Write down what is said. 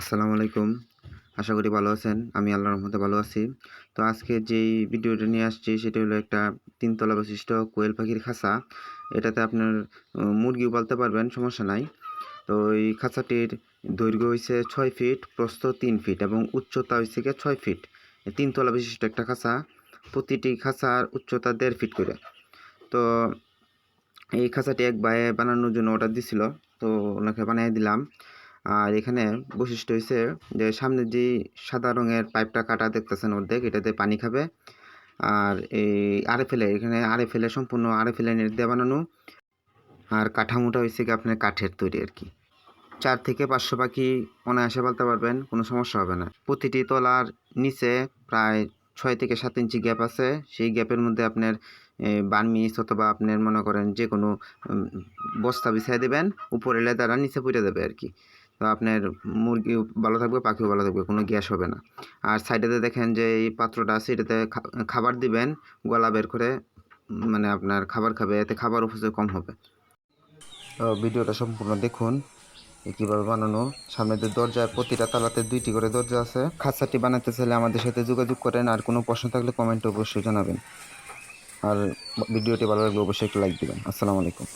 আসসালামু আলাইকুম। আশা করি ভালো আছেন। আমি আল্লাহর রহমতে ভালো আছি। তো আজকে যেই ভিডিওটা নিয়ে আসছি সেটা হলো একটা তিনতলা বিশিষ্ট কোয়েল পাখির খাঁচা। এটাতে আপনার আহ, মুরগিও পালতে পারবেন সমস্যা নাই। তো এই খাঁচাটির দৈর্ঘ্য হয়েছে ছয় ফিট প্রস্থ তিন ফিট এবং উচ্চতা হয়েছে গিয়ে ছয় ফিট। তিনতলা বিশিষ্ট একটা খাঁচা প্রতিটি খাঁচার উচ্চতা দেড় ফিট করে। তো এই খাঁচাটি এক ভাইয়ে বানানোর জন্য অর্ডার দিছিল। তো ওনাকে বানিয়ে দিলাম। আর এখানে বৈশিষ্ট্য হয়েছে যে সামনে যে সাদা রঙের পাইপটা কাটা দেখতেছেন অর্ধেক, এটাতে পানি খাবে। আর এই আরএফএল, এখানে আরএফএল সম্পূর্ণ আরএফএল নেট দিয়ে বানানো। আর কাঠামোটা হয়েছে কি আপনার কাঠের তৈরি আর কি। চার থেকে পাঁচশো পাখি অনায়াসে পালতে পারবেন, কোনো সমস্যা হবে না। প্রতিটি তলার নিচে প্রায় ছয় থেকে সাত ইঞ্চি গ্যাপ আছে। সেই গ্যাপের মধ্যে আপনার বার্মিস অথবা আপনার মনে করেন যে কোনো বস্তা বিছাই দেবেন, উপরে লেদারা নিচে পুড়ে দেবে আর কি। তো আপনার মুরগি ভালো থাকবে, পাখিও ভালো থাকবে, কোনো গ্যাস হবে না। আর সাইডেতে দেখেন যে এই পাত্রটা আছে, এটাতে খাবার দিবেন, গলা বের করে মানে আপনার খাবার খাবে, এতে খাবার অপচয় কম হবে। তো ভিডিওটা সম্পূর্ণ দেখুন, এ কীভাবে বানানো। সামনে যে দরজা প্রতিটা তালাতে দুইটি করে দরজা আছে। খাঁচাটি বানাতে চাইলে আমাদের সাথে যোগাযোগ করেন, আর কোনো প্রশ্ন থাকলে কমেন্টে অবশ্যই জানাবেন। আর ভিডিওটি ভালো লাগলে অবশ্যই একটু লাইক দিবেন। আসসালামু আলাইকুম।